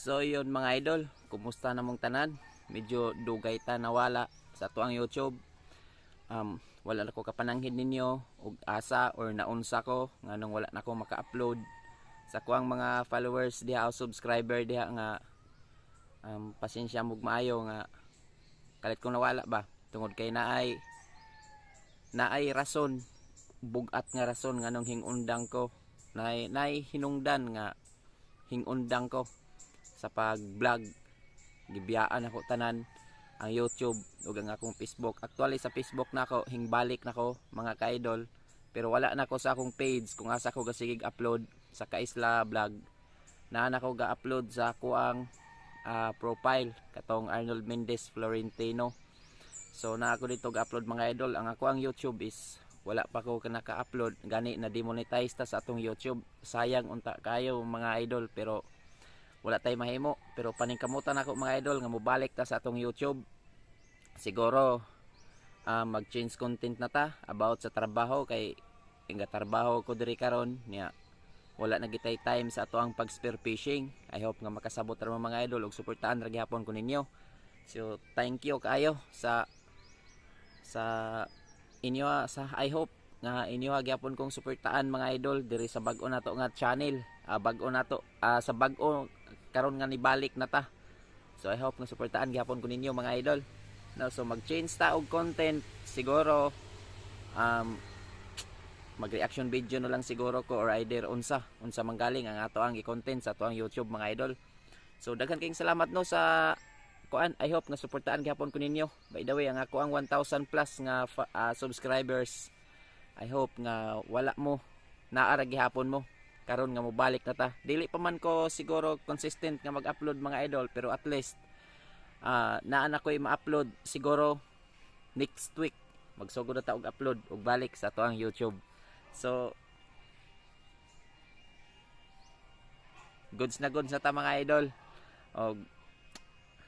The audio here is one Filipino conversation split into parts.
So yun mga idol, kumusta namong tanan? Medyo dugay ta nawala sa tuang YouTube. Um, wala na ko kapananghin ninyo og asa or naunsa ko nganong wala na ko maka-upload sa kuang mga followers diha o subscriber diha nga um, pasensya mog maayo nga kalit kong nawala ba tungod kay naay naay rason bugat nga rason nganong hingundang ko naay naay hinungdan nga hingundang ko sa pag-vlog. Gibiyaan ako tanan ang YouTube ug ang akong Facebook. Actually sa Facebook nako hingbalik nako mga ka-idol. Pero wala na ko sa akong page. Kung asa ko gasigig upload sa Kaisla vlog na na ko ga-upload sa kuang ah, profile katong Arnold Mendez Florentino. So na ako dito ga-upload mga idol. Ang ako ang YouTube is wala pa ko naka-upload. Gani na demonetize ta sa atong YouTube. Sayang unta kayo mga idol pero wala tay mahimo pero paningkamutan ako mga idol nga mobalik ta sa atong YouTube. Siguro ah, mag-change content na ta about sa trabaho kay nga trabaho ko diri karon niya wala na gitay time sa ato ang pag spear fishing. I hope nga makasabot ra mga idol ug suportahan ra gihapon ko ninyo. So thank you kayo sa sa inyo ah, sa I hope nga inyo ah, gyapon kong suportaan mga idol diri sa bag-o nato nga channel Ah, bag-o nato ah, sa bag-o karon nga nibalik na ta. So I hope nga suportaan gyapon ko ninyo mga idol. No, so mag-change ta og content siguro um, mag-reaction video na lang siguro ko or either unsa unsa manggaling ang ato ang i-content sa ato YouTube mga idol. So daghan kayong salamat no sa kuan I hope nga suportaan gyapon ko ninyo. By the way ang ako ang 1000 plus nga ah, subscribers. I hope nga wala mo naara gihapon mo karon nga mobalik na ta. Dili pa man ko siguro consistent nga mag-upload mga idol pero at least ah naa na ko'y ma-upload siguro next week. Magsugod na ta og upload og balik sa ato YouTube. So goods na goods na ta mga idol. Og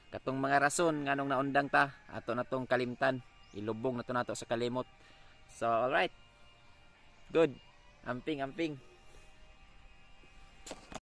katong mga rason nganong naundang ta ato na tong kalimtan. Ilubong na to nato sa kalimot. So alright. Good. Amping amping